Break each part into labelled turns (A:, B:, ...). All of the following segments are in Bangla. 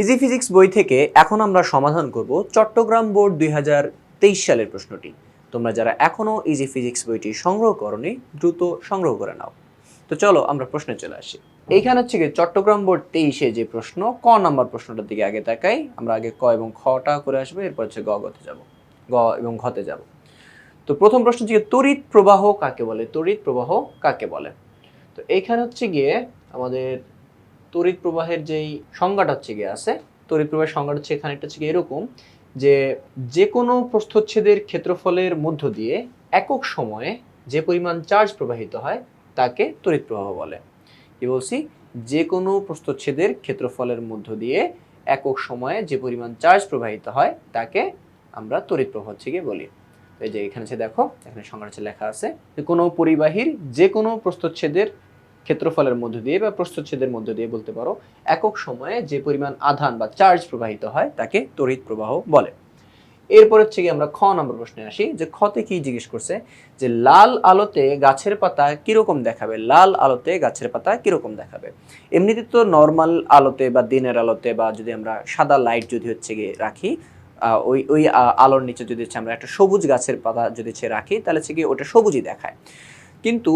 A: ইজি ফিজিক্স বই থেকে এখন আমরা সমাধান করব চট্টগ্রাম বোর্ড দু হাজার তেইশ সালের প্রশ্নটি। তোমরা যারা এখনও ইজি ফিজিক্স বইটি সংগ্রহ করনি, দ্রুত সংগ্রহ করে নাও। তো চলো আমরা প্রশ্নে চলে আসি। এইখানে হচ্ছে কি চট্টগ্রাম বোর্ড তেইশে যে প্রশ্ন, ক নাম্বার প্রশ্নটার দিকে আগে তাকাই, আমরা আগে ক এবং খটা করে আসব, এরপর হচ্ছে গ গতে যাব। গ এবং ঘতে যাব। তো প্রথম প্রশ্ন হচ্ছে তড়িৎ প্রবাহ কাকে বলে? তড়িৎ প্রবাহ কাকে বলে? তো এইখানে হচ্ছে গিয়ে আমাদের তড়িৎ প্রবাহের যেই সংজ্ঞাটা হচ্ছে গিয়ে আছে, তড়িৎ প্রবাহের সংজ্ঞাটা হচ্ছে এখানে হচ্ছে গিয়ে এরকম যে যে কোনো প্রস্থচ্ছেদের ক্ষেত্রফলের মধ্য দিয়ে একক সময়ে যে পরিমাণ চার্জ প্রবাহিত হয় তাকে তড়িৎ প্রবাহ বলে। কি বলছি? যে কোনো প্রস্থচ্ছেদের ক্ষেত্রফলের মধ্য দিয়ে একক সময়ে যে পরিমাণ চার্জ প্রবাহিত হয় তাকে আমরা তড়িৎ প্রবাহ হচ্ছে গিয়ে বলি। এই যে এখানে দেখো, এখানে সংজ্ঞা হচ্ছে লেখা আছে যে কোনো পরিবাহীর যে কোনো প্রস্থচ্ছেদের ক্ষেত্রফলের মধ্য দিয়ে বা প্রস্থচ্ছেদের মধ্য দিয়ে বলতে পারো, একক সময়ে যে পরিমাণ আধান বা চার্জ প্রবাহিত হয় তাকে তড়িৎ প্রবাহ বলে। এরপর হচ্ছে কি আমরা খ নম্বর প্রশ্নে আসি, যে খতে কি জিজ্ঞেস করছে? যে লাল আলোতে গাছের পাতা কীরকম দেখাবে? লাল আলোতে গাছের পাতা কীরকম দেখাবে? এমনিতে তো নর্মাল আলোতে বা দিনের আলোতে বা যদি আমরা সাদা লাইট যদি হচ্ছে গিয়ে রাখি ওই ওই আলোর নিচে যদি হচ্ছে আমরা একটা সবুজ গাছের পাতা যদি হচ্ছে রাখি, তাহলে হচ্ছে কি ওটা সবুজই দেখায়। কিন্তু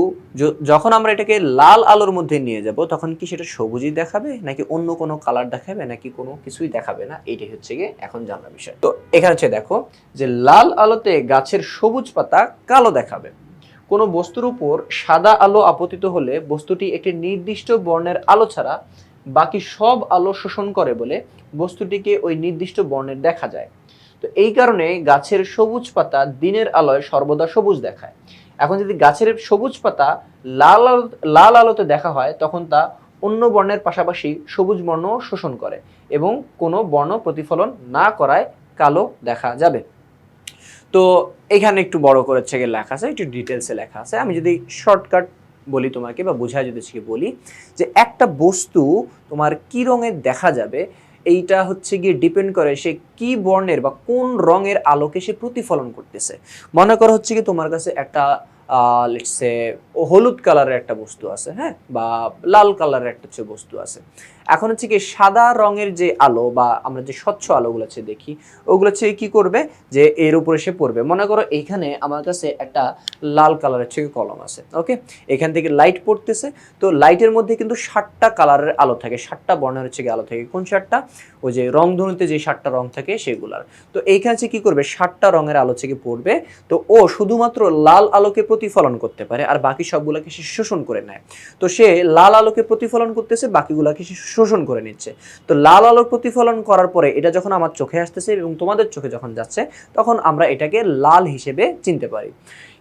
A: যখন আমরা এটাকে লাল আলোর মধ্যে নিয়ে যাব, তখন কি সেটা সবুজই দেখাবে? নাকি অন্য কোনো কালার দেখাবে? নাকি কোনো কিছুই দেখাবে না? এটাই হচ্ছে গিয়ে এখন জানার বিষয়। তো এখানে হচ্ছে দেখো যে লাল আলোতে গাছের সবুজ পাতা কালো দেখাবে। কোনো বস্তুর উপর সাদা আলো আপতিত হলে বস্তুটি একটি নির্দিষ্ট বর্ণের আলো ছাড়া বাকি সব আলো শোষণ করে বলে বস্তুটিকে ওই নির্দিষ্ট বর্ণের দেখা যায়। তো এই কারণে গাছের সবুজ পাতা দিনের আলোয় সর্বদা সবুজ দেখায়। এখন যদি গাছের সবুজ পাতা লাল আলো- লাল আলোতে দেখা হয়, তখন তা অন্য বর্ণের পাশাপাশি সবুজ বর্ণ শোষণ করে এবং কোনো বর্ণ প্রতিফলন না করায় কালো দেখা যাবে। তো এখানে একটু বড় করে হচ্ছে লেখা আছে, একটু ডিটেলসে লেখা আছে। আমি যদি শর্টকাট বলি তোমাকে বা বোঝায় যদি বলি, যে একটা বস্তু তোমার কি রঙের দেখা যাবে এইটা হচ্ছে গিয়ে ডিপেন্ড করে সে কি বর্ণের বা কোন রঙের আলোকে সে প্রতিফলন করতেছে। মনে করো হচ্ছে কি তোমার কাছে একটা লেটসে হলুদ কালারের একটা বস্তু আছে হ্যাঁ? বা লাল কালারের একটা বস্তু আছে। এখন হচ্ছে কি সাদা রঙের যে আলো বা আমরা যে স্বচ্ছ আলোগুলো হচ্ছে দেখি, ওগুলো হচ্ছে কি করবে? যে এর উপরে সে পড়বে। মনে করো এইখানে আমার কাছে একটা লাল কালারের হচ্ছে কি কলম আছে ওকে এখান থেকে লাইট পড়তেছে। তো লাইটের মধ্যে কিন্তু ষাটটা কালারের আলো থাকে। ষাটটা বর্ণের হচ্ছে আলো থাকে। কোন ষাটটা ওই যে রং রংধনুতে যে ষাটটা রং থাকে সেগুলার। তো এইখানে হচ্ছে কি করবে? ষাটটা রঙের আলো হচ্ছে কি পড়বে। তো ও শুধুমাত্র লাল আলোকে প্রতিফলন করতে পারে, আর বাকি সবগুলোকে সে শোষণ করে নেয়। তো সে লাল আলোকে প্রতিফলন করতেছে, বাকিগুলোকে সে শোষণ করে নিচ্ছে। তো লাল আলোর প্রতিফলন করার পরে এটা যখন আমার চোখে আসতেছে এবং তোমাদের চোখে যখন যাচ্ছে, তখন আমরা এটাকে লাল হিসেবে চিনতে পারি।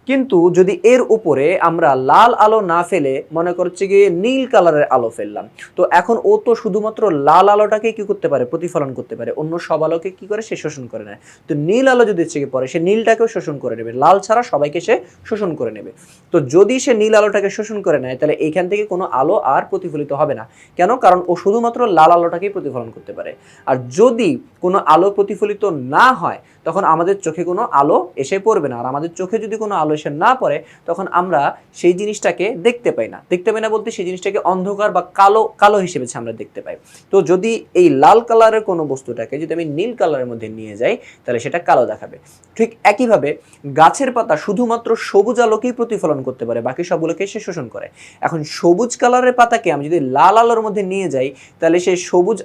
A: কিন্তু যদি এর উপরে আমরা লাল আলো না ফেলে, মনে করছে গিয়ে নীল কালারের আলো ফেললাম, তো এখন ও তো শুধুমাত্র লাল আলোটাকে কি করতে পারে? প্রতিফলন করতে পারে। অন্য সব আলোকে কি করে? সে শোষণ করে নেয়। তো নীল আলো যদি গিয়ে পরে সে নীলটাকেও শোষণ করে নেবে। লাল ছাড়া সবাইকে সে শোষণ করে নেবে। তো যদি সে নীল আলোটাকে শোষণ করে নেয়, তাহলে এইখান থেকে কোনো আলো আর প্রতিফলিত হবে না। কেন? কারণ ও শুধুমাত্র লাল আলোটাকেই প্রতিফলন করতে পারে। আর যদি কোনো আলো প্রতিফলিত না হয় তখন আমাদের চোখে কোনো আলো এসে পড়বে না। আর আমাদের চোখে যদি কোনো আলো এসে না পড়ে, তখন আমরা সেই জিনিসটাকে দেখতে পাই না। দেখতে পাই না বলতে সেই জিনিসটাকে অন্ধকার বা কালো কালো হিসেবে আমরা দেখতে পাই। তো যদি এই লাল কালারের কোনো বস্তুটাকে যদি আমি নীল কালারের মধ্যে নিয়ে যাই, তাহলে সেটা কালো দেখাবে। ঠিক একইভাবে গাছের পাতা শুধুমাত্র সবুজ আলোকেই প্রতিফলন করতে পারে, বাকি সবগুলোকে সে শোষণ করে। এখন সবুজ কালারের পাতাকে আমি যদি লাল আলোর মধ্যে নিয়ে যাই, তাহলে সে সবুজ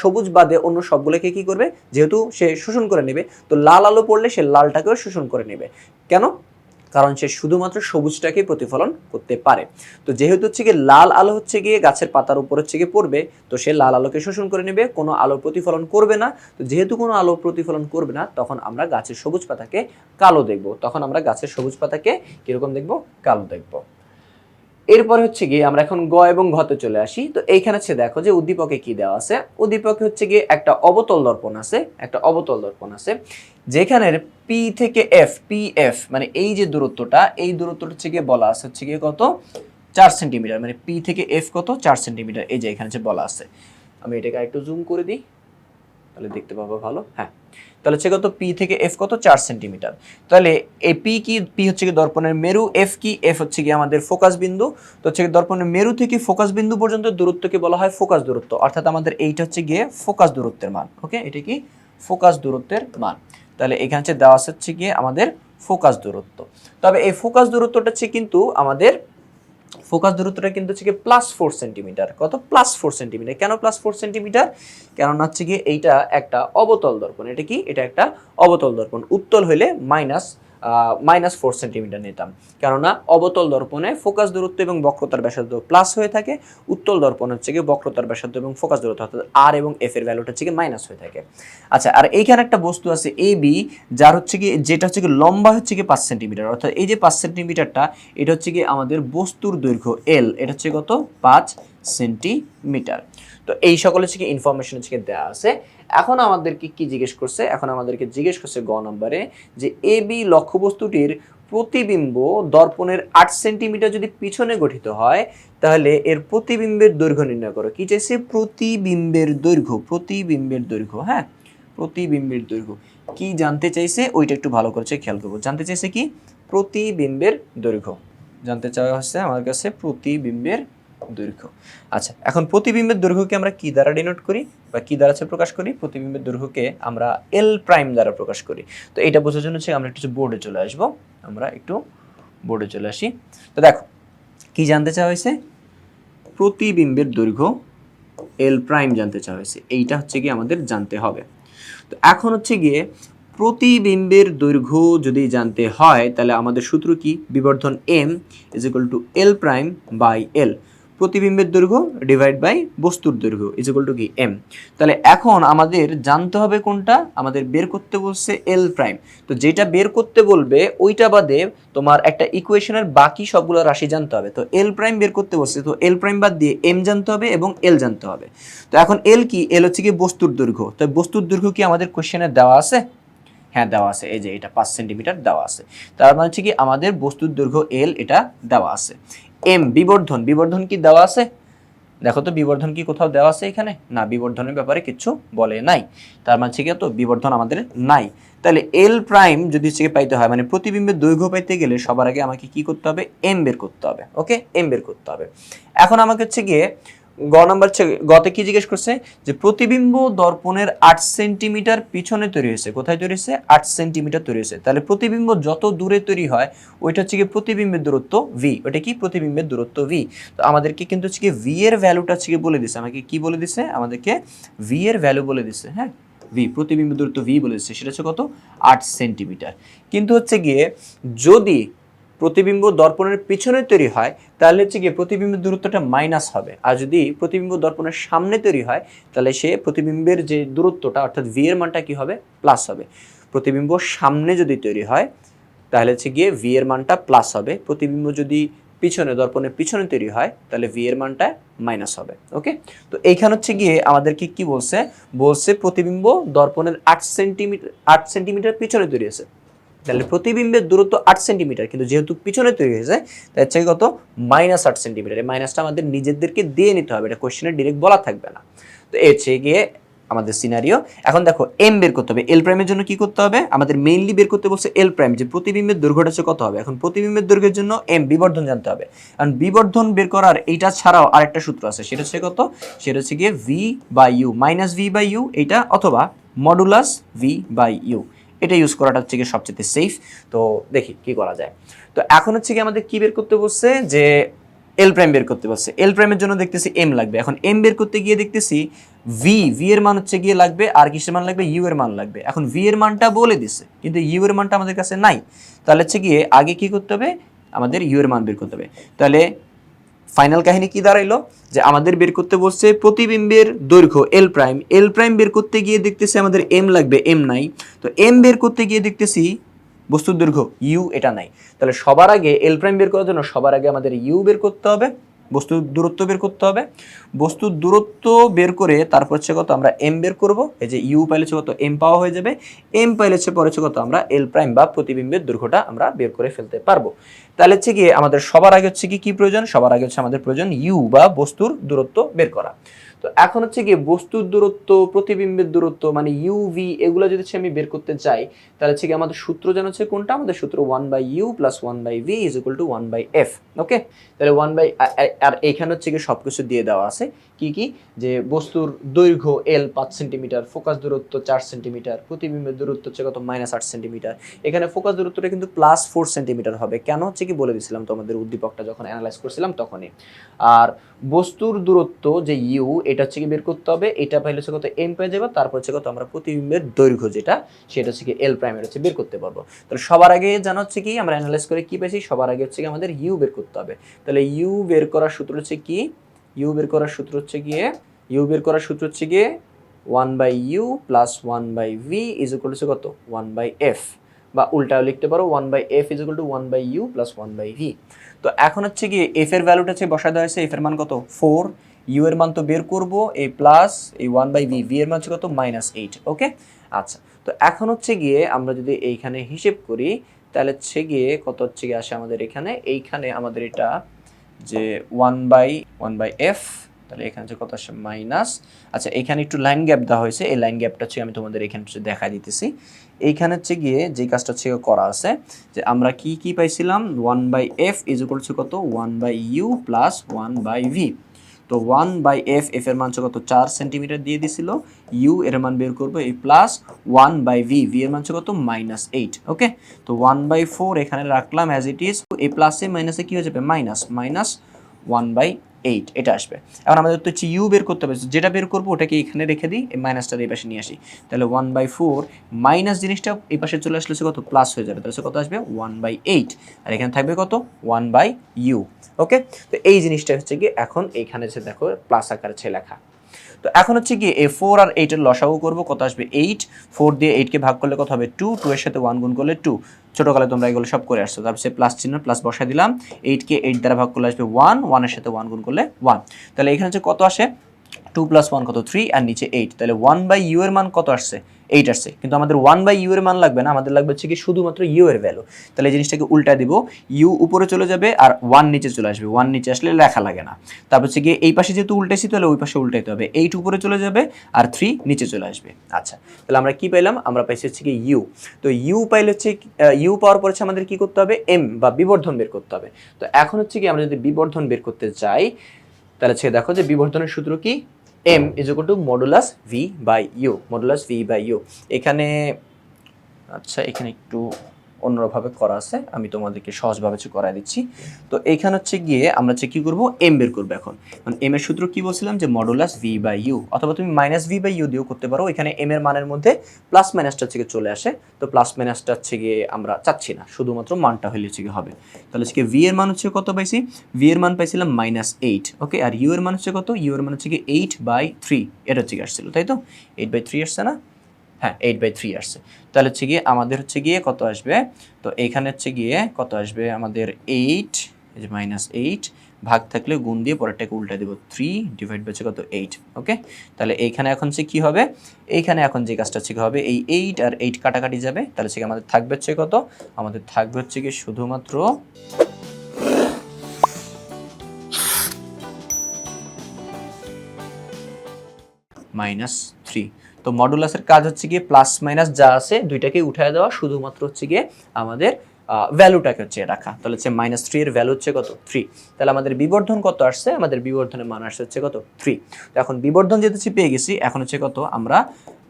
A: সবুজ বাদে অন্য সবগুলোকে কি করবে? যেহেতু সে শোষণ করে নেবে, তো লাল আলো পড়লে সে লালটাকেও শোষণ করে নেবে। কেন? কারণ সে শুধুমাত্র সবুজটাকে প্রতিফলন করতে পারে। তো যেহেতু হচ্ছে গিয়ে লাল আলো হচ্ছে গিয়ে গাছের পাতার উপর হচ্ছে গিয়ে পড়বে, তো সে লাল আলোকে শোষণ করে নেবে, কোনো আলো প্রতিফলন করবে না। তো যেহেতু কোনো আলো প্রতিফলন করবে না, তখন আমরা গাছের সবুজ পাতাকে কালো দেখব। তখন আমরা গাছের সবুজ পাতাকে কীরকম দেখব? কালো দেখব। এরপর হচ্ছে গিয়ে আমরা এখন গ এবং ঘতে চলে আসি। তো এইখানে হচ্ছে দেখো যে উদ্দীপকে কি দেওয়া আছে? উদ্দীপকে হচ্ছে গিয়ে একটা অবতল দর্পণ আছে, একটা অবতল দর্পণ আছে যেখানের পি থেকে এফ পি এফ মানে এই যে দূরত্বটা, এই দূরত্বটা হচ্ছে গিয়ে বলা আছে হচ্ছে গিয়ে কত? চার সেন্টিমিটার মানে পি থেকে এফ কত? চার সেন্টিমিটার, এই যে এখানে বলা আছে। আমি এটাকে একটু জুম করে দিই। তাহলে দেখতে পাবো ভালো হ্যাঁ। তাহলে হচ্ছে কত? পি থেকে এফ কত? চার সেন্টিমিটার। তাহলে এ পি কি? পি হচ্ছে কি দর্পণের মেরু এফ কি? এফ হচ্ছে কি আমাদের ফোকাস বিন্দু। তো হচ্ছে দর্পণের মেরু থেকে ফোকাস বিন্দু পর্যন্ত দূরত্বকে বলা হয় ফোকাস দূরত্ব। অর্থাৎ আমাদের এইটা হচ্ছে গিয়ে ফোকাস দূরত্বের মান, ওকে? এটা কি? ফোকাস দূরত্বের মান। তাহলে এখানে হচ্ছে দেওয়া হচ্ছে গিয়ে আমাদের ফোকাস দূরত্ব। তবে এই ফোকাস দূরত্বটা হচ্ছে কিন্তু আমাদের ফোকাস দূরত্বটা কিন্তু হচ্ছে কি প্লাস ফোর সেন্টিমিটার কত? প্লাস ফোর সেন্টিমিটার কেন প্লাস ফোর সেন্টিমিটার কেননা হচ্ছে কি এইটা একটা অবতল দর্পণ। এটা কি? এটা একটা অবতল দর্পণ। উত্তল হইলে মাইনাস মাইনাস ফোর সেন্টিমিটার নিতাম। কেননা অবতল দর্পণে ফোকাস দূরত্ব এবং বক্রতার ব্যাসার্ধ প্লাস হয়ে থাকে। উত্তল দর্পণ হচ্ছে গিয়ে বক্রতার ব্যাসার্ধ এবং ফোকাস দূরত্ব অর্থাৎ আর এবং এফ এর ভ্যালুটা হচ্ছে মাইনাস হয়ে থাকে। আচ্ছা আর এইখানে একটা বস্তু আছে এ বি যার হচ্ছে কি যেটা হচ্ছে কি লম্বা হচ্ছে কি পাঁচ সেন্টিমিটার অর্থাৎ এই যে পাঁচ সেন্টিমিটারটা এটা হচ্ছে কি আমাদের বস্তুর দৈর্ঘ্য এল এটা হচ্ছে কত? পাঁচ সেন্টিমিটার। তো এই সকল হচ্ছে কি ইনফরমেশন হচ্ছে দেওয়া আছে। এখন আমাদেরকে কি জিজ্ঞেস করছে? এখন আমাদেরকে জিজ্ঞেস করছে গ নম্বরে যে এ বি লক্ষ্যবস্তুটির প্রতিবিম্ব দর্পণের আট সেন্টিমিটার যদি পিছনে গঠিত হয়, তাহলে এর প্রতিবিম্বের দৈর্ঘ্য নির্ণয় করো। কি চাইছে? প্রতিবিম্বের দৈর্ঘ্য প্রতিবিম্বের দৈর্ঘ্য হ্যাঁ? প্রতিবিম্বের দৈর্ঘ্য। কি জানতে চাইছে? ওইটা একটু ভালো করে খেয়াল করব। জানতে চাইছে কি? প্রতিবিম্বের দৈর্ঘ্য। জানতে চাওয়া হচ্ছে আমার কাছে প্রতিবিম্বের দৈর্ঘ্য। আচ্ছা এখন প্রতিবিম্বের দৈর্ঘ্যকে আমরা কি দ্বারা ডিনোট করি বা কি দ্বারা প্রকাশ করি? প্রতিবিম্বের দৈর্ঘ্যকে আমরা এল প্রাইম দ্বারা প্রকাশ করি। তো এটা বোঝার জন্য হচ্ছে আমরা একটু বোর্ডে চলে আসব। আমরা একটু বোর্ডে চলে আসি। তো দেখো, কি জানতে চাওয়া হয়েছে? প্রতিবিম্বের দৈর্ঘ্য এল প্রাইম জানতে চাওয়া হয়েছে। এইটা হচ্ছে কি আমাদের জানতে হবে। তো এখন হচ্ছে গিয়ে প্রতিবিম্বের দৈর্ঘ্য যদি জানতে হয়, তাহলে আমাদের সূত্র কি? বিবর্ধন M is equal to L prime by L প্রতিবিম্বের দৈর্ঘ্য ডিভাইড বাই বস্তুর দৈর্ঘ্য ইজ ইকুয়াল টু কি? এম তাহলে এখন আমাদের জানতে হবে কোনটা? আমাদের বের করতে বলছে এল প্রাইম তো যেটা বের করতে বলবে, ওইটা বাদে তোমার একটা ইকুয়েশনের বাকি সবগুলো রাশি জানতে হবে। তো এল প্রাইম বের করতে বলছে, তো এল প্রাইম বাদ দিয়ে এম জানতে হবে এবং এল জানতে হবে। তো এখন এল কি? এল হচ্ছে কি বস্তুর দৈর্ঘ্য। তো বস্তুর দৈর্ঘ্য কি আমাদের কোশ্চেনে দেওয়া আছে? হ্যাঁ দেওয়া আছে। এই যে এটা পাঁচ সেন্টিমিটার দেওয়া আছে। তার মানে হচ্ছে কি আমাদের বস্তুর দৈর্ঘ্য এল এটা দেওয়া আছে। এম বিবর্ধন। বিবর্ধন কি দেওয়া আছে? দেখো তো, বিবর্ধন কি কোথাও দেওয়া আছে এখানে? না, বিবর্ধনের ব্যাপারে কিছু বলে নাই। তার মানে হচ্ছে কি তো, বিবর্ধন আমাদের নাই। তাহলে এল প্রাইম যদি হচ্ছে পাইতে হয় মানে প্রতিবিম্বের দৈর্ঘ্য পাইতে গেলে সবার আগে আমাকে কি করতে হবে? এম বের করতে হবে। ওকে এম বের করতে হবে। এখন আমাকে হচ্ছে গিয়ে গ নাম্বার হচ্ছে, গতে কি জিজ্ঞেস করছে? যে প্রতিবিম্ব দর্পণের আট সেন্টিমিটার পিছনে তৈরি হয়েছে। কোথায় তৈরি হয়েছে? আট সেন্টিমিটার তৈরি হয়েছে। তাহলে প্রতিবিম্ব যত দূরে তৈরি হয়, ওইটা হচ্ছে কি প্রতিবিম্বের দূরত্ব ভি ওটা কি? প্রতিবিম্বের দূরত্ব ভি তো আমাদেরকে কিন্তু হচ্ছে কি ভি এর ভ্যালুটা হচ্ছে বলে দিছে। আমাকে কি বলে দিছে? আমাদেরকে ভি এর ভ্যালু বলে দিছে হ্যাঁ? ভি প্রতিবিম্ব দূরত্ব ভি বলে দিচ্ছে সেটা হচ্ছে কত? আট সেন্টিমিটার। কিন্তু হচ্ছে গিয়ে যদি প্রতিবিম্ব দর্পণের পিছনে তৈরি হয়, তাহলে হচ্ছে গিয়ে প্রতিবিম্বের দূরত্বটা মাইনাস হবে। আর যদি প্রতিবিম্ব দর্পণের সামনে তৈরি হয়, তাহলে সে প্রতিবিম্বের যে দূরত্বটা, অর্থাৎ ভি এর মানটা কি হবে? প্লাস হবে। প্রতিবিম্ব সামনে যদি তৈরি হয়, তাহলে হচ্ছে গিয়ে ভি এর মানটা প্লাস হবে। প্রতিবিম্ব যদি পিছনে, দর্পণের পিছনে তৈরি হয়, তাহলে ভি এর মানটা মাইনাস হবে। ওকে তো এইখানে হচ্ছে গিয়ে আমাদেরকে কি বলছে? বলছে প্রতিবিম্ব দর্পণের আট সেন্টিমিটার আট সেন্টিমিটার পিছনে তৈরি আছে তাহলে প্রতিবিম্বের দূরত্ব আট সেন্টিমিটার, কিন্তু যেহেতু পিছনে তৈরি হয়েছে তাই হচ্ছে কত? মাইনাস আট সেন্টিমিটার। এই মাইনাসটা আমাদের নিজেদেরকে দিয়ে নিতে হবে, এটা কোশ্চেনে ডিরেক্ট বলা থাকবে না। তো এ হচ্ছে গিয়ে আমাদের সিনারিও এখন দেখো এম বের করতে হবে এল প্রাইমের জন্য কি করতে হবে? আমাদের মেইনলি বের করতে বলছে এল প্রাইম যে প্রতিবিম্বের দৈর্ঘ্যটা হচ্ছে কত হবে? এখন প্রতিবিম্বের দৈর্ঘ্যের জন্য এম বিবর্ধন জানতে হবে। কারণ বিবর্ধন বের করার এইটা ছাড়াও আরেকটা সূত্র আছে, সেটা হচ্ছে কত? সেটা হচ্ছে গিয়ে V by U minus V by U এইটা অথবা মডুলাস ভি বাই ইউ এটা ইউজ করাটা হচ্ছে গিয়ে সবচেয়ে সেফ তো দেখি কি করা যায়। তো এখন হচ্ছে কি আমাদের কি বের করতে বলছে যে এল প্রাইম বের করতে বলছে এল প্রাইমের জন্য দেখতেছি এম লাগবে। এখন এম বের করতে গিয়ে দেখতেছি ভি ভি এর মান হচ্ছে গিয়ে লাগবে আর কিসের মান লাগবে? ইউ এর মান লাগবে। এখন ভি এর মানটা বলে দিছে, কিন্তু ইউ এর মানটা আমাদের কাছে নাই। তাহলে হচ্ছে গিয়ে আগে কি করতে হবে? আমাদের ইউ এর মান বের করতে হবে। তাহলে ফাইনাল কাহিনী কি দাঁড়াইলো? যে আমাদের বের করতে বলছে প্রতিবিম্বের দৈর্ঘ্য এল প্রাইম এল প্রাইম বের করতে গিয়ে দেখতেছি আমাদের এম লাগবে এম নাই। তো এম বের করতে গিয়ে দেখতেছি বস্তুর দৈর্ঘ্য ইউ এটা নাই। তাহলে সবার আগে এল প্রাইম বের করার জন্য সবার আগে আমাদের ইউ বের করতে হবে। বস্তুর দূরত্ব বের করতে হবে। বস্তুর দূরত্ব বের করে তারপর হচ্ছে কত আমরা এম বের করব। এই যে ইউ পাইলে হচ্ছে কত এম পাওয়া হয়ে যাবে। এম পাইলে হচ্ছে পরে হচ্ছে কত আমরা এল প্রাইম বা প্রতিবিম্বের দৈর্ঘ্যটা আমরা বের করে ফেলতে পারব। তাহলে হচ্ছে কি আমাদের সবার আগে হচ্ছে কি কি প্রয়োজন? সবার আগে হচ্ছে আমাদের প্রয়োজন ইউ বা বস্তুর দূরত্ব বের করা। তো এখন হচ্ছে কি বস্তুর দূরত্ব, প্রতিবিম্বের দূরত্ব মানে ইউভি এগুলো যদি আমি বের করতে চাই, তাহলে হচ্ছে কি আমাদের সূত্র যেন হচ্ছে কোনটা? আমাদের সূত্র one by U plus one by V is equal to one by F okay তাহলে ওয়ান বাই আর এখানে হচ্ছে কি সব কিছু দিয়ে দেওয়া আছে। কি কি? যে বস্তুর দৈর্ঘ্য এল পাঁচ সেন্টিমিটার ফোকাস দূরত্ব চার সেন্টিমিটার প্রতিবিম্বের দূরত্ব হচ্ছে কত? মাইনাস আট সেন্টিমিটার এখানে ফোকাস দূরত্বটা কিন্তু প্লাস ফোর সেন্টিমিটার হবে। কেন? হচ্ছে কি বলে দিয়েছিলাম তোমাদের উদ্দীপকটা যখন অ্যানালাইজ করছিলাম তখনই। আর বস্তুর দূরত্ব যে ইউ এটা হচ্ছে কি বের করতে হবে, এটা পাইলে হচ্ছে কত এম পেয়ে যাবে, তারপর হচ্ছে কত আমরা প্রতিবিম্বের দৈর্ঘ্য যেটা, সেটা হচ্ছে কি এল প্রাইমের হচ্ছে বের করতে পারব। তাহলে সবার আগে জানা হচ্ছে কি, আমরা অ্যানালাইজ করে কি পেয়েছি, সবার আগে হচ্ছে কি আমাদের ইউ বের করতে হবে। তাহলে ইউ বের করার সূত্র হচ্ছে কি? ইউ বের করার সূত্র হচ্ছে গিয়ে ইউ বের করার সূত্র হচ্ছে গিয়ে one by U plus one by V is কত? ওয়ান বাই এফ বা উল্টাও লিখতে পারো one by F is equal to one by U plus one by V তো এখন হচ্ছে গিয়ে এফ এর ভ্যালুটা হচ্ছে বসা দেওয়া হয়েছে এফ এর মান কত? ফোর ইউ এর মান তো বের করব এই প্লাস এই ওয়ান বাই ভি ভি এর মান হচ্ছে কত? মাইনাস এইট ওকে আচ্ছা তো এখন হচ্ছে গিয়ে আমরা যদি এইখানে হিসেব করি, তাহলে হচ্ছে গিয়ে কত হচ্ছে গিয়ে আসে আমাদের এখানে? এইখানে আমাদের এটা যে one by one by F তাহলে এখানে হচ্ছে কত আসে? মাইনাস। আচ্ছা এখানে একটু লাইন গ্যাপ দেওয়া হয়েছে। এই লাইন গ্যাপটা হচ্ছে আমি তোমাদের এখানে হচ্ছে দেখা দিতেছি। এইখানে হচ্ছে গিয়ে যে কাজটা হচ্ছে করা আছে, যে আমরা কি কি পাইছিলাম? One by F is to কত? One by U plus one by V তো ওয়ান বাই এফ এফ এর মান হচ্ছে কত? চার সেন্টিমিটার দিয়ে দিছিল। ইউ এর মান বের করব এই plus one by V V এর মান হচ্ছে কত? মাইনাস এইট ওকে তো ওয়ান বাই ফোর এখানে রাখলাম অ্যাজ ইট ইজ এই প্লাসে মাইনাসে কি হয়ে যাবে? Minus minus one by eight, এটা আসবে। এখন আমাদের তো হচ্ছে ইউ বের করতে হবে। যেটা বের করব ওটাকে এখানে রেখে দিই মাইনাসটা এই পাশে নিয়ে আসি। তাহলে ওয়ান বাই ফোর মাইনাস জিনিসটা এই পাশে চলে আসলে সে কত? প্লাস হয়ে যাবে। তাহলে সে কত আসবে? ওয়ান বাই এইট আর এখানে থাকবে কত? ওয়ান বাই ইউ ওকে তো এই জিনিসটা হচ্ছে কি এখন এইখানে যে দেখো প্লাস আকারে লেখা। তো এখন হচ্ছে কি এ ফোর আর এইটের লসাগু করব, কত আসবে এইট ফোর দিয়ে এইটকে ভাগ করলে কত হবে টু টু এর সাথে ওয়ান গুণ করলে টু ছোটোকালে তোমরা এগুলো সব করে আসছো। তারপর সে প্লাস চিহ্ন প্লাস বসাই দিলাম। এইটকে এইট দ্বারা ভাগ করলে আসবে ওয়ান ওয়ানের সাথে ওয়ান গুণ করলে ওয়ান তাহলে এখানে হচ্ছে কত আসে? টু প্লাস ওয়ান কত? থ্রি আর নিচে এইট তাহলে ওয়ান বাই ইউ এর মান কত আসছে? এইট আসছে কিন্তু আমাদের ওয়ান বাই ইউ এর মান লাগবে না, আমাদের লাগবে হচ্ছে কি শুধুমাত্র ইউ এর ভ্যালু তাহলে জিনিসটাকে উল্টা দিব ইউ উপরে চলে যাবে আর ওয়ান নিচে চলে আসবে ওয়ান নিচে আসলে লেখা লাগে না। তারপর হচ্ছে গিয়ে এই পাশে যেহেতু উল্টেছি তাহলে ওই পাশে উল্টাইতে হবে। এইট উপরে চলে যাবে আর থ্রি নিচে চলে আসবে। আচ্ছা তাহলে আমরা কি পাইলাম? আমরা পাইছি হচ্ছে কি ইউ তো ইউ পাইলে হচ্ছে ইউ পাওয়ার পর হচ্ছে আমাদের কি করতে হবে? এম বা বিবর্ধন বের করতে হবে। তো এখন হচ্ছে কি আমরা যদি বিবর্ধন বের করতে চাই, তাহলে হচ্ছে দেখো যে বিবর্ধনের সূত্র কি? M is equal to modulus V by U modulus V by U এখানে আচ্ছা এখানে একটু অন্যভাবে করা আছে, আমি তোমাদেরকে সহজভাবে করাই দিচ্ছি। তো এইখানে হচ্ছে গিয়ে আমরা হচ্ছে কী করব? এম বের করব এখন। মানে এম এর সূত্র কী বলছিলাম? যে মডুলাস ভি বাই ইউ অথবা তুমি মাইনাস ভি বাই ইউ দিয়েও করতে পারো। এখানে এম এর মানের মধ্যে প্লাস মাইনাসটা হচ্ছে চলে আসে। তো প্লাস মাইনাসটা হচ্ছে গিয়ে আমরা চাচ্ছি না। শুধুমাত্র মানটা হলে হচ্ছে হবে। তাহলে হচ্ছে ভি এর মান হচ্ছে কত পাইছি? ভি এর মান পাইছিলাম মাইনাস এইট ওকে আর ইউ এর মান হচ্ছে কত? ইউ এর মান হচ্ছে গিয়ে এইট বাই থ্রি এটা হচ্ছে আসছিল, তাই তো? এইট বাই থ্রি আসছে না? হ্যাঁ এইট বাই থ্রি আসছে। তাহলে হচ্ছে গিয়ে আমাদের হচ্ছে গিয়ে কত আসবে? তো এইখানে হচ্ছে গিয়ে কত আসবে? আমাদের এইট এই যে মাইনাস এইট ভাগ থাকলে গুণ দিয়ে পরেরটাকে উল্টা দেবো থ্রি ডিভাইড হচ্ছে কত? এইট ওকে তাহলে এইখানে এখন হচ্ছে কী হবে? এইখানে এখন যে কাজটা হচ্ছে হবে? এই এইট আর এইট কাটাকাটি যাবে। তাহলে হচ্ছে আমাদের থাকবে হচ্ছে কত? আমাদের থাকবে হচ্ছে কি শুধুমাত্র মাইনাস থ্রি তো মডুলাসের কাজ হচ্ছে গিয়ে প্লাস মাইনাস যা আছে দুইটাকে উঠায় দেওয়া, শুধুমাত্র হচ্ছে গিয়ে আমাদের ভ্যালুটাকে হচ্ছে রাখা। তাহলে হচ্ছে মাইনাস থ্রি এর ভ্যালু হচ্ছে কত? থ্রি তাহলে আমাদের বিবর্ধন কত আসছে? আমাদের বিবর্ধনের মান আসছে হচ্ছে কত? থ্রি তো এখন বিবর্ধন যেহেতু পেয়ে গেছি। এখন হচ্ছে কত? আমরা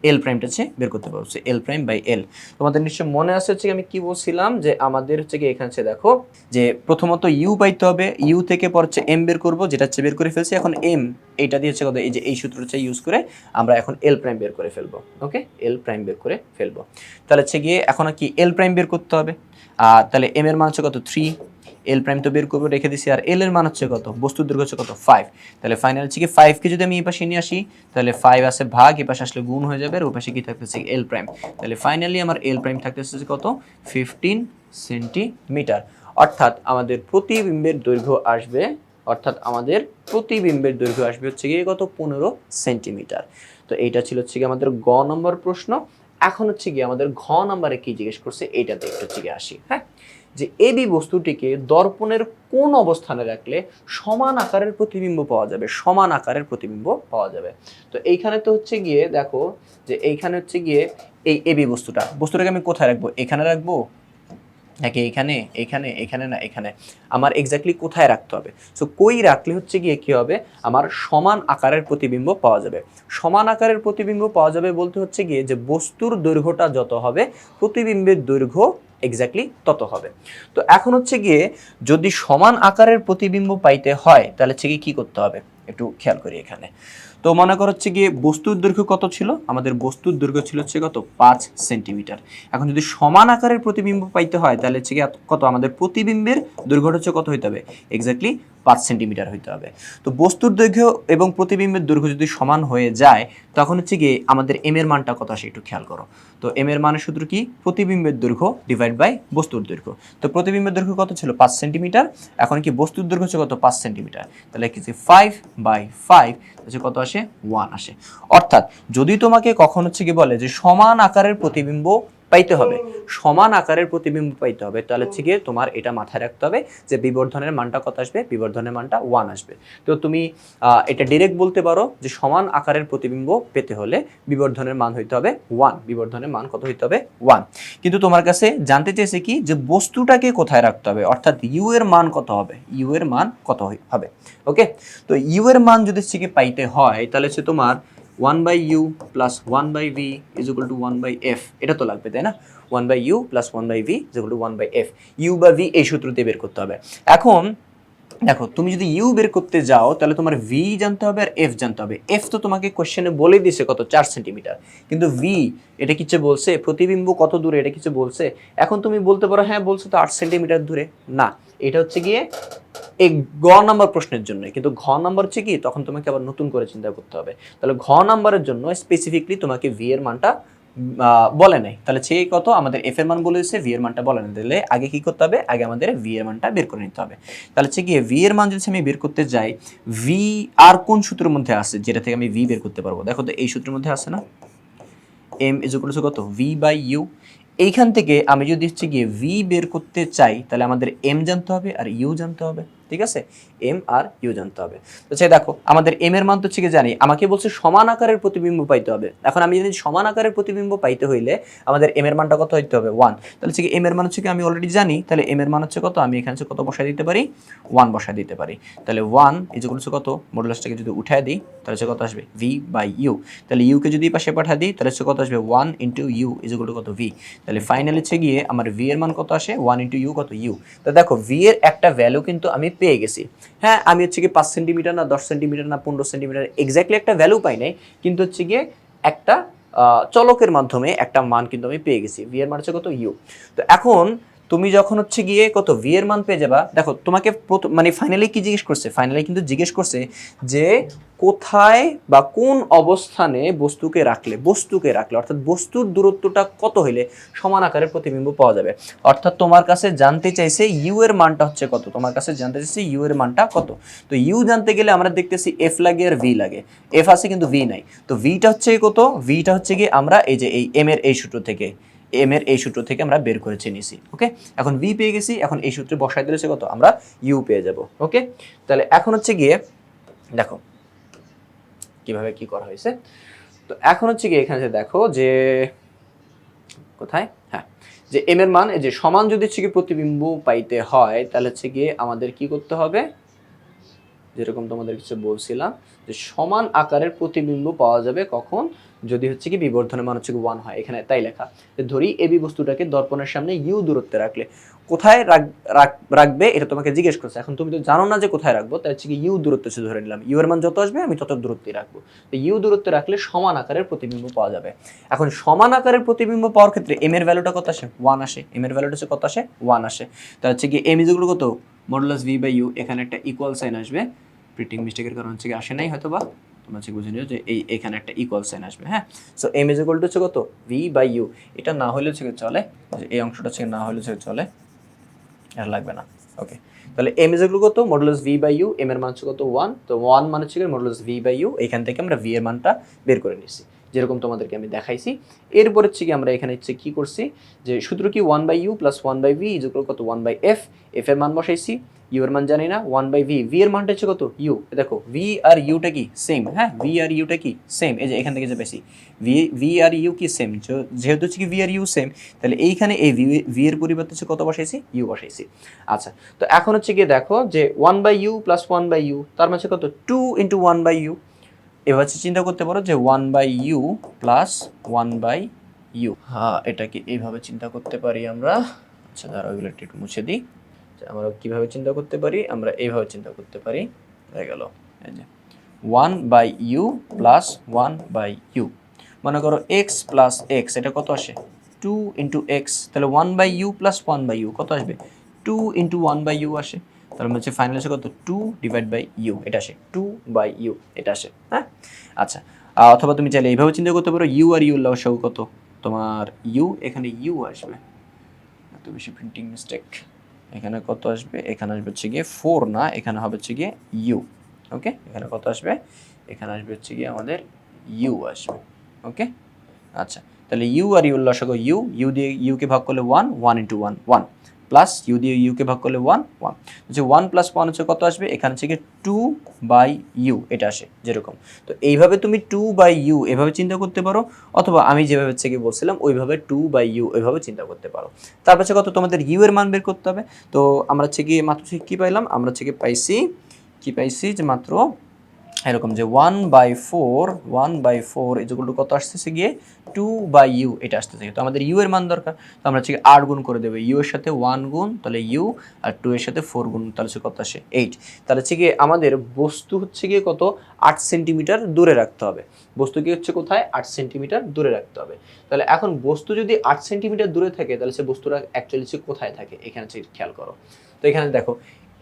A: এল প্রাইমটা হচ্ছে বের করতে পারছি এল প্রাইম বাই এল তোমাদের নিশ্চয় মনে আছে হচ্ছে আমি কি বলছিলাম? যে আমাদের হচ্ছে কি এখানে দেখো, যে প্রথমত ইউ পাইতে হবে ইউ থেকে পর হচ্ছে এম বের করব, যেটা হচ্ছে বের করে ফেলছি। এখন এম এইটা দিয়ে হচ্ছে কত? এই যে এই সূত্র হচ্ছে ইউজ করে আমরা এখন এল প্রাইম বের করে ফেলব। ওকে এল প্রাইম বের করে ফেলব। তাহলে হচ্ছে গিয়ে এখন কি এল প্রাইম বের করতে হবে। আর তাহলে এম এর মান হচ্ছে কত? থ্রি এল প্রাইম তো বের করব রেখে দিছি, আর এল এর মান হচ্ছে কত? বস্তুর দৈর্ঘ্য হচ্ছে কত? ফাইভ তাহলে ফাইনাল হচ্ছে কি ফাইভকে যদি আমি এই পাশে নিয়ে আসি, তাহলে ফাইভ আছে ভাগ এ পাশে আসলে গুণ হয়ে যাবে, আর ওই পাশে কি থাকতেছে এল প্রাইম তাহলে ফাইনালি আমার এল প্রাইম থাকতেছে কত? ফিফটিন সেন্টিমিটার অর্থাৎ আমাদের প্রতিবিম্বের দৈর্ঘ্য আসবে, অর্থাৎ আমাদের প্রতিবিম্বের দৈর্ঘ্য আসবে হচ্ছে গিয়ে কত? পনেরো সেন্টিমিটার তো এইটা ছিল হচ্ছে গিয়ে আমাদের গ নম্বর প্রশ্ন। এখন হচ্ছে গিয়ে আমাদের ঘ নম্বরে কি জিজ্ঞেস করছে এইটাতে একটু হচ্ছে গিয়ে আসি হ্যাঁ? যে এবি বস্তুটিকে দর্পণের কোন অবস্থানে রাখলে সমান আকারের প্রতিবিম্ব পাওয়া যাবে, সমান আকারের প্রতিবিম্ব পাওয়া যাবে। তো এইখানে তো হচ্ছে গিয়ে দেখো যে এইখানে হচ্ছে গিয়ে এই এবি বস্তুটা, বস্তুটাকে আমি কোথায় রাখব? এখানে রাখব? নাকি এখানে? এখানে? এখানে না? এখানে। আমার এক্স্যাক্টলি কোথায় রাখতে হবে? সো কই রাখলে হচ্ছে গিয়ে কি হবে? আমার সমান আকারের প্রতিবিম্ব পাওয়া যাবে। সমান আকারের প্রতিবিম্ব পাওয়া যাবে বলতে হচ্ছে গিয়ে যে বস্তুর দৈর্ঘ্যটা যত হবে, প্রতিবিম্বের দৈর্ঘ্য এক্স্যাক্টলি তত হবে। তো এখন হচ্ছে গিয়ে যদি সমান আকারের প্রতিবিম্ব পাইতে হয়, তাহলে হচ্ছে গিয়ে কী করতে হবে? একটু খেয়াল করি এখানে। তো মনে করো হচ্ছে গিয়ে বস্তুর দৈর্ঘ্য কত ছিল? আমাদের বস্তুর দৈর্ঘ্য ছিল হচ্ছে কত? পাঁচ সেন্টিমিটার। এখন যদি সমান আকারের প্রতিবিম্ব পাইতে হয়, তাহলে হচ্ছে কত? আমাদের প্রতিবিম্বের দৈর্ঘ্যটা হচ্ছে কত হইতে হবে? এক্স্যাক্টলি পাঁচ সেন্টিমিটার হইতে হবে। তো বস্তুর দৈর্ঘ্য এবং প্রতিবিম্বের দৈর্ঘ্য যদি সমান হয়ে যায়, তখন হচ্ছে গিয়ে আমাদের এম এর মানটা কত আসে একটু খেয়াল করো। তো এম এর মানের সূত্র কি? প্রতিবিম্বের দৈর্ঘ্য ডিভাইড বাই বস্তুর দৈর্ঘ্য। তো প্রতিবিম্বের দৈর্ঘ্য কত ছিল? পাঁচ সেন্টিমিটার। এখন কি বস্তুর দৈর্ঘ্য হচ্ছে কত? পাঁচ সেন্টিমিটার। তাহলে কি ফাইভ বাই ফাইভ হচ্ছে কত আসে? ওয়ান আসে। অর্থাৎ যদি তোমাকে কখন হচ্ছে কি বলে যে সমান আকারের প্রতিবিম্ব পাইতে হবে। সমান আকারের প্রতিবিম্ব পাইতে হবে। তাহলে হচ্ছে গিয়ে তোমার এটা মাথায় রাখতে হবে যে বিবর্ধনের মানটা কত আসবে? বিবর্ধনের মানটা ওয়ান আসবে। তো তুমি এটা ডিরেক্ট বলতে পারো যে সমান আকারের প্রতিবিম্ব পেতে হলে বিবর্ধনের মান হইতে হবে ওয়ান বিবর্ধনের মান কত হইতে হবে? ওয়ান কিন্তু তোমার কাছে জানতে চেয়েছে কি যে বস্তুটাকে কোথায় রাখতে হবে? অর্থাৎ ইউ এর মান কত হবে? ইউ এর মান কত হবে? ওকে তো ইউ এর মান যদি হচ্ছে পাইতে হয় তাহলে হচ্ছে তোমার one by U plus one by V is equal to one by F এটা তো লাগবে, তাই না? One by U plus one by V is equal to one by F U বা ভি এই সূত্রতে বের করতে হবে। এখন, দেখো, তুমি যদি ইউ বের করতে যাও, তাহলে তোমার ভি জানতে হবে আর এফ জানতে হবে। এফ তো তোমাকে কোশ্চেনে বলে দিছে কত? চার সেন্টিমিটার কিন্তু ভি এটা কিছু বলছে? প্রতিবিম্ব কত দূরে? এটা কিছু বলছে? এখন তুমি বলতে পারো হ্যাঁ বলছো তো আট সেন্টিমিটার দূরে। না। এটা হচ্ছে গিয়ে এই গ নাম্বার প্রশ্নের জন্য কিন্তু ঘ নাম্বার হচ্ছে কি? তখন তোমাকে আবার নতুন করে চিন্তা করতে হবে। তাহলে ঘ নাম্বারের জন্য স্পেসিফিকলি তোমাকে ভি এর মানটা বলে নাই। তাহলে সে কত? আমাদের এফ এর মান বলে দিচ্ছে ভি এর মানটা বলে না তাহলে আগে কি করতে হবে? আগে আমাদের ভি এর মানটা বের করে নিতে হবে। তাহলে হচ্ছে গিয়ে ভি এর মান যদি আমি বের করতে যাই ভি আর কোন সূত্রের মধ্যে আছে যেটা থেকে আমি ভি বের করতে পারব? দেখো তো এই সূত্রের মধ্যে আছে না? এম ইজ কত? ভি বাই ইউ এইখান থেকে আমি যদি হচ্ছে গিয়ে ভি বের করতে চাই, তাহলে আমাদের এম জানতে হবে আর ইউ জানতে হবে। ঠিক আছে? এম আর ইউ জানতে হবে। তো সে দেখো, আমাদের এম এর মান তো গিয়ে জানি। আমাকে বলছে সমান আকারের প্রতিবিম্ব পাইতে হবে। এখন আমি যদি সমান আকারের প্রতিবিম্ব পাইতে হইলে আমাদের এম এর মানটা কত হইতে হবে? ওয়ান তাহলে হচ্ছে এম এর মান হচ্ছে কি আমি অলরেডি জানি। তাহলে এম এর মান হচ্ছে কত? আমি এখানে কত বসায় দিতে পারি? ওয়ান বসায় দিতে পারি। তাহলে ওয়ান ইজ হচ্ছে কত? মডুলাসটাকে যদি উঠায় দিই, তাহলে হচ্ছে কত আসবে? ভি বাই ইউ তাহলে ইউকে যদি পাশে পাঠা দিই, তাহলে হচ্ছে কত আসবে? ওয়ান ইন্টু ইউ ইজ কত ভি তাহলে ফাইনাল হচ্ছে গিয়ে আমার ভি এর মান কত আসে? ওয়ান ইন্টু ইউ কত ইউ তো দেখো ভি এর একটা ভ্যালু কিন্তু আমি পেয়ে গেছি। হ্যাঁ আমি হচ্ছে কি পাঁচ সেন্টিমিটার না, দশ সেন্টিমিটার না, পনেরো সেন্টিমিটার এক্স্যাক্টলি একটা ভ্যালু পাই নাই, কিন্তু হচ্ছে গিয়ে একটা চলকের মাধ্যমে একটা মান কিন্তু আমি পেয়ে গেছি। ভি এর মান হচ্ছে কত? ইউ তো এখন তুমি যখন হচ্ছে গিয়ে কত ভি এর মান পেয়ে যাবা, দেখো, তোমাকে মানে ফাইনালি কি জিজ্ঞেস করছে? ফাইনালি কিন্তু জিজ্ঞেস করছে যে কোথায় বা কোন অবস্থানে বস্তুকে রাখলে বস্তুকে রাখলে, অর্থাৎ বস্তুর দূরত্বটা কত হইলে সমান আকারের প্রতিবিম্ব পাওয়া যাবে? অর্থাৎ তোমার কাছে জানতে চাইছে ইউ এর মানটা হচ্ছে কত? তোমার কাছে জানতে চাইছে ইউ এর মানটা কত? তো ইউ জানতে গেলে আমরা দেখতেছি এফ লাগে আর ভি লাগে। এফ আছে কিন্তু ভি নাই। তো ভিটা হচ্ছে কত? ভিটা হচ্ছে কি আমরা এই যে এই এম এর এই সূত্র থেকে এম এর এই সূত্র থেকে আমরা বের করেছে নিছি ওকে এখন ভি পেয়ে গেছি, এখন এই সূত্রে বসাই দিলে কত? আমরা ইউ পেয়ে যাব ওকে তাহলে এখন হচ্ছে গিয়ে, দেখো, কীভাবে কি করা হয়েছে? তো এখন হচ্ছে গিয়ে এখানে দেখো যে, কোথায়? হ্যাঁ যে এম এর মান যে সমান যদি হচ্ছে গিয়ে প্রতিবিম্ব পাইতে হয়, তাহলে হচ্ছে গিয়ে আমাদের কি করতে হবে? যেরকম তোমাদের কিছু বলছিলাম, যে সমান আকারের প্রতিবিম্ব পাওয়া যাবে কখন? যদি হচ্ছে কি বিবর্ধনের মান হচ্ছে কি ওয়ান হয়, এখানে তাই লেখা। ধরি এবি বস্তুটাকে দর্পণের সামনে ইউ দূরত্বে রাখলে, কোথায় রাখ- রাখ- রাখবে এটা তোমাকে জিজ্ঞেস করছে। এখন তুমি তো জানো না যে কোথায় রাখব, তাই হচ্ছে কি ইউ দূরত্ব সে ধরে নিলাম। ইউ এর মান যত আসবে, আমি তত দূরত্বে রাখব। তো ইউ দূরত্বে রাখলে সমান আকারের প্রতিবিম্ব পাওয়া যাবে। এখন সমান আকারের প্রতিবিম্ব পাওয়ার ক্ষেত্রে এম এর ভ্যালুটা কত আসে? ওয়ান আসে। এম এর ভ্যালুটা কত আসে? ওয়ান আসে। তা হচ্ছে কি এম ইজগুলো কত? মডুলাস ভি বাই ইউ এখানে একটা ইকুয়াল সাইন আসবে। প্রিন্টিং মিস্টেকের কারণ হচ্ছে কি আসে নাই হয়তো বা তোমরা হচ্ছে বুঝে নিও যে এই, এখানে একটা ইকুয়াল সাইন আসবে হ্যাঁ? So M is equal to হচ্ছে কত? ভি বাই ইউ এটা না হলে হচ্ছে চলে? এই অংশটা হচ্ছে না হলে হচ্ছে চলে? আর লাগবে না। ওকে তাহলে এম ইজ ইকুয়াল কত? Modulus V by U M এর মান হচ্ছে কত? ওয়ান তো ওয়ান মানে হচ্ছে মডুলাস ভি বাই ইউ এখান থেকে আমরা ভি এর মানটা বের করে নিচ্ছি যেরকম তোমাদেরকে আমি দেখাইছি। এরপর হচ্ছে কি আমরা এখানে হচ্ছে কি করছি? যে সূত্র কি? One by U plus one by V is কত? ওয়ান বাই এফ এফ এর মান বসাইছি। ইউ এর মান জানি না ওয়ান বাই ভি ভি এর মানটা হচ্ছে কত? ইউ দেখো ভি আর ইউটা কি? সেম হ্যাঁ? ভি আর ইউটা কি? সেম এই যে এখান থেকে যে বেশি ভি ভি আর ইউ কি সেম যেহেতু হচ্ছে কি ভি আর ইউ সেম তাহলে এইখানে এই ভি ভি এর পরিবর্তে হচ্ছে কত বসাইছি? ইউ বসাইছি। আচ্ছা তো এখন হচ্ছে গিয়ে দেখো যে one by U plus one by U তার মানে কত? Two into one by U এবার হচ্ছে চিন্তা করতে পারো যে one by U plus one by U হ্যাঁ এটাকে এইভাবে চিন্তা করতে পারি আমরা। আচ্ছা দাঁড়া ওইগুলো একটু মুছে দিই। আমরা কীভাবে চিন্তা করতে পারি? আমরা এইভাবে চিন্তা করতে পারি। হয়ে গেল। One by U plus one by U মনে করো এক্স প্লাস এক্স এটা কত আসে? টু ইন্টু এক্স তাহলে one by U plus one by U কত আসবে? Two into one by U আসে। তাহলে হচ্ছে ফাইনাল আসে কত? টু ডিভাইড বাই ইউ এটা আসে। টু বাই ইউ এটা আসে। হ্যাঁ? আচ্ছা। অথবা তুমি চাইলে এইভাবে চিন্তা করতে পারো ইউ আর ইউ লসাগু কত? তোমার ইউ এখানে ইউ আসবে। এত বেশি প্রিন্টিং মিস্টেক এখানে কত আসবে? এখানে আসবে হচ্ছে গিয়ে ফোর না? এখানে হবে হচ্ছে গিয়ে ইউ ওকে এখানে কত আসবে? এখানে আসবে হচ্ছে গিয়ে আমাদের ইউ আসবে ওকে আচ্ছা তাহলে ইউ আর ইউ ইউ ইউ দিয়ে ইউকে ভাগ করলে one one into one one plus U দিয়ে ইউকে ভাগ করলে ওয়ান ওয়ান হচ্ছে ওয়ান প্লাস ওয়ান হচ্ছে কত আসবে? এখানে গিয়ে টু বাই ইউ এটা আসে, যেরকম। তো এইভাবে তুমি টু বাই ইউ এভাবে চিন্তা করতে পারো, অথবা আমি যেভাবে হচ্ছে কি বলছিলাম, ওইভাবে টু বাই ইউ ওইভাবে চিন্তা করতে পারো। তারপর হচ্ছে কত? তোমাদের ইউ এর মান বের করতে হবে। তো আমরা হচ্ছে মাত্র হচ্ছে কি পাইলাম? আমরা হচ্ছে গিয়ে পাইছি, কি পাইছি? যে মাত্র এরকম যে one by four one by four এই যেগুলো কত আসতেছে গিয়ে? টু বাই ইউ এটা আসতেছে তো আমাদের ইউ এর মান দরকার। তো আমরা হচ্ছে আট গুণ করে দেবো। ইউ এর সাথে ওয়ান গুণ, তাহলে ইউ আর টু এর সাথে ফোর গুণ, তাহলে হচ্ছে কত আসে এইট তাহলে হচ্ছে গিয়ে আমাদের বস্তু হচ্ছে গিয়ে কত? আট সেন্টিমিটার দূরে রাখতে হবে। বস্তু কি হচ্ছে কোথায়? আট সেন্টিমিটার দূরে রাখতে হবে। তাহলে এখন বস্তু যদি আট সেন্টিমিটার দূরে থাকে, তাহলে সে বস্তুটা অ্যাকচুয়ালি কোথায় থাকে? এখানে খেয়াল করো। তো এখানে দেখো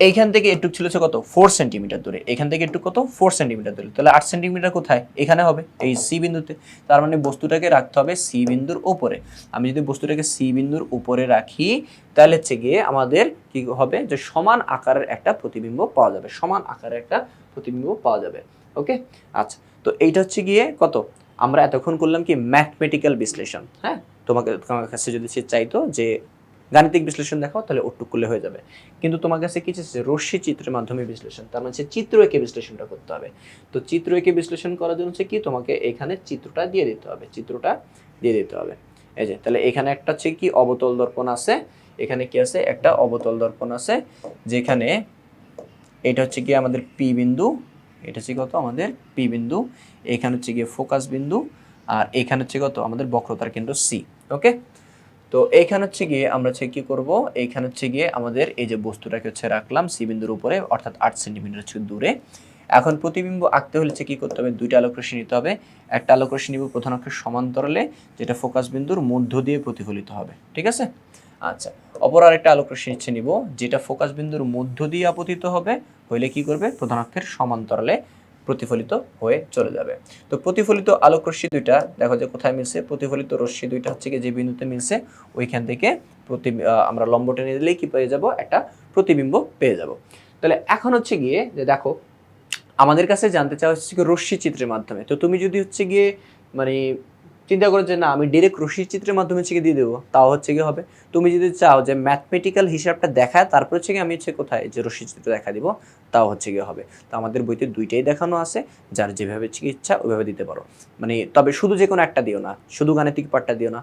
A: এইখান থেকে একটু ছিল কত? ফোর সেন্টিমিটার দূরে। এখান থেকে একটু কত? ফোর সেন্টিমিটার দূরে। তাহলে আট সেন্টিমিটার কোথায়? এখানে হবে, এই সি বিন্দুতে। তার মানে বস্তুটাকে রাখতে হবে সি বিন্দুর উপরে। আমি যদি বস্তুটাকে সি বিন্দুর উপরে রাখি, তাহলে হচ্ছে গিয়ে আমাদের কি হবে? যে সমান আকারের একটা প্রতিবিম্ব পাওয়া যাবে। সমান আকারের একটা প্রতিবিম্ব পাওয়া যাবে। ওকে আচ্ছা। তো এইটা হচ্ছে গিয়ে কত? আমরা এতক্ষণ করলাম কি? ম্যাথমেটিক্যাল বিশ্লেষণ। হ্যাঁ? তোমাকে, তোমার কাছে যদি সে চাইতো যে গাণিতিক বিশ্লেষণ দেখাও, তাহলে ওটুক করলে হয়ে যাবে। কিন্তু তোমার কাছে কি চাইছে রশ্মি চিত্রের মাধ্যমে বিশ্লেষণ। তার মানে চিত্র এঁকে বিশ্লেষণটা করতে হবে। তো চিত্র এঁকে বিশ্লেষণ করার জন্য হচ্ছে কি? তোমাকে এখানে চিত্রটা দিয়ে দিতে হবে। চিত্রটা দিয়ে দিতে হবে। এই যে, তাহলে এখানে একটা হচ্ছে কি? অবতল দর্পণ আছে। এখানে কি আছে? একটা অবতল দর্পণ আছে, যেখানে এটা হচ্ছে কি আমাদের পি বিন্দু, এটা হচ্ছে কত? আমাদের পি বিন্দু, এখানে হচ্ছে গিয়ে ফোকাস বিন্দু, আর এখানে হচ্ছে কত? আমাদের বক্রতার কেন্দ্র সি, ওকে? তো এইখানে হচ্ছে গিয়ে আমরা হচ্ছে কী করব? এইখানে হচ্ছে গিয়ে আমাদের এই যে বস্তুটাকে হচ্ছে রাখলাম, সি বিন্দুর উপরে, অর্থাৎ আট সেন্টিমিটার হচ্ছে দূরে। এখন প্রতিবিম্ব আঁকতে হলে কি করতে হবে? দুইটা আলোক নিতে হবে। একটা আলোক নিব প্রধান অক্ষের সমান্তরালে, যেটা ফোকাস বিন্দুর মধ্য দিয়ে প্রতিফলিত হবে। ঠিক আছে? আচ্ছা অপর আরেকটা আলোক রশ্মি নিচ্ছে নিব, যেটা ফোকাস বিন্দুর মধ্য দিয়ে আপতিত হবে, হইলে কি করবে? প্রধান অক্ষের সমান্তরালে। প্রতিফলিত হয়ে চলে যাবে। তো প্রতিফলিত আলোক রশ্মি দুইটা, দেখো যে কোথায় মিলছে? প্রতিফলিত রশ্মি দুইটা হচ্ছে যে বিন্দুতে মিলছে, ওইখান থেকে প্রতি আমরা লম্ব টেনে দিলেই কি পেয়ে যাব? একটা প্রতিবিম্ব পেয়ে যাব। তাহলে এখন হচ্ছে গিয়ে যে দেখো, আমাদের কাছে জানতে চাওয়া হচ্ছে কি রশ্মি চিত্রের মাধ্যমে। তো তুমি যদি হচ্ছে গিয়ে মানে চিন্তা করো যে না, আমি ডিরেক্ট রশ্মি চিত্রের মাধ্যমে হচ্ছে দিয়ে দেবো, তাও হচ্ছে কি হবে? তুমি যদি চাও যে ম্যাথমেটিক্যাল হিসাবটা দেখায়, তারপর হচ্ছে গিয়ে আমি হচ্ছে কোথায় যে রশ্মি চিত্র দেখা দিব, তাও হচ্ছে গিয়ে হবে। তো আমাদের বইতে দুইটাই দেখানো আছে, যার যেভাবে ইচ্ছা ওইভাবে দিতে পারো। মানে তবে শুধু যে কোনো একটা দিও না, শুধু গাণিতিক পার্টটা দিও না।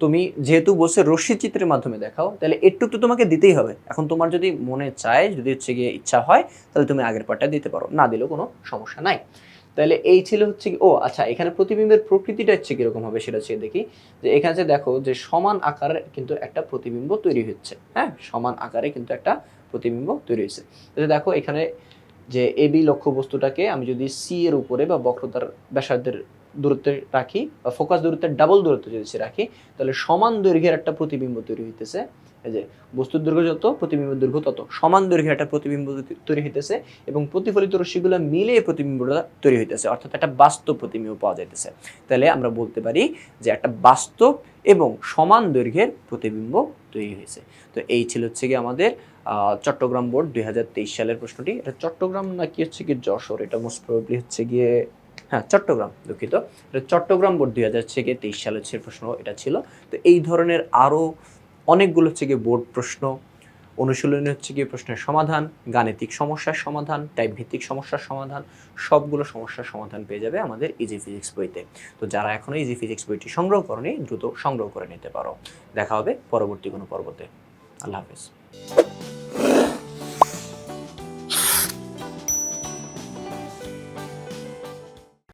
A: তুমি যেহেতু বসে রশ্মি চিত্রের মাধ্যমে দেখাও, তাহলে একটু তো তোমাকে দিতেই হবে। এখন তোমার যদি মনে চায়, যদি হচ্ছে গিয়ে ইচ্ছা হয়, তাহলে তুমি আগের পার্টটা দিতে পারো। না দিলেও কোনো সমস্যা নাই। তাহলে এই ছিল হচ্ছে কি, ও আচ্ছা এখানে প্রতিবিম্বের প্রকৃতিটা হচ্ছে কীরকম হবে সেটা হচ্ছে দেখি, যে এখানে যে দেখো, যে সমান আকারে কিন্তু একটা প্রতিবিম্ব তৈরি হচ্ছে হ্যাঁ? সমান আকারে কিন্তু একটা প্রতিবিম্ব তৈরি হয়েছে তাহলে দেখো এখানে যে এ, বি লক্ষ্য বস্তুটাকে আমি যদি সি এর উপরে বা বক্রতার ব্যাসার্ধের দূরত্বে রাখি বা ফোকাস দূরত্বের ডাবল দূরত্ব যদি সে রাখি, তাহলে সমান দৈর্ঘ্যের একটা প্রতিবিম্ব তৈরি হইতেছে। এই যে, বস্তুর দৈর্ঘ্য যত প্রতিবিম্বের দৈর্ঘ্য তত। সমান দৈর্ঘ্যের একটা প্রতিবিম্ব তৈরি হইতেছে এবং প্রতিফলিত রশ্মিগুলো মিলে প্রতিবিম্বটা তৈরি হইতেছে, অর্থাৎ একটা বাস্তব প্রতিবিম্ব পাওয়া যাইতেছে। তাহলে আমরা বলতে পারি যে একটা বাস্তব এবং সমান দৈর্ঘ্যের প্রতিবিম্ব তৈরি হয়েছে তো এই ছিল হচ্ছে গিয়ে আমাদের চট্টগ্রাম বোর্ড দুই হাজার তেইশ সালের প্রশ্নটি। এটা চট্টগ্রাম নাকি হচ্ছে কি যশোর? এটা মোস্ট প্রবাবলি হচ্ছে গিয়ে হ্যাঁ চট্টগ্রাম দুঃখিত। এটা চট্টগ্রাম বোর্ড দুই হাজার থেকে তেইশ সালের প্রশ্ন, এটা ছিল। তো এই ধরনের আরও অনেকগুলো হচ্ছে গিয়ে বোর্ড প্রশ্ন, অনুশীলনী হচ্ছে গিয়ে প্রশ্নের সমাধান, গাণিতিক সমস্যার সমাধান টাইপ ভিত্তিক সমস্যার সমাধান, সবগুলো সমস্যার সমাধান পেয়ে যাবে আমাদের ইজি ফিজিক্স বইতে। তো যারা এখনও ইজি ফিজিক্স বইটি সংগ্রহ করেনি, দ্রুত সংগ্রহ করে নিতে পারো। দেখা হবে পরবর্তী কোনো পর্বতে। আল্লাহ হাফেজ।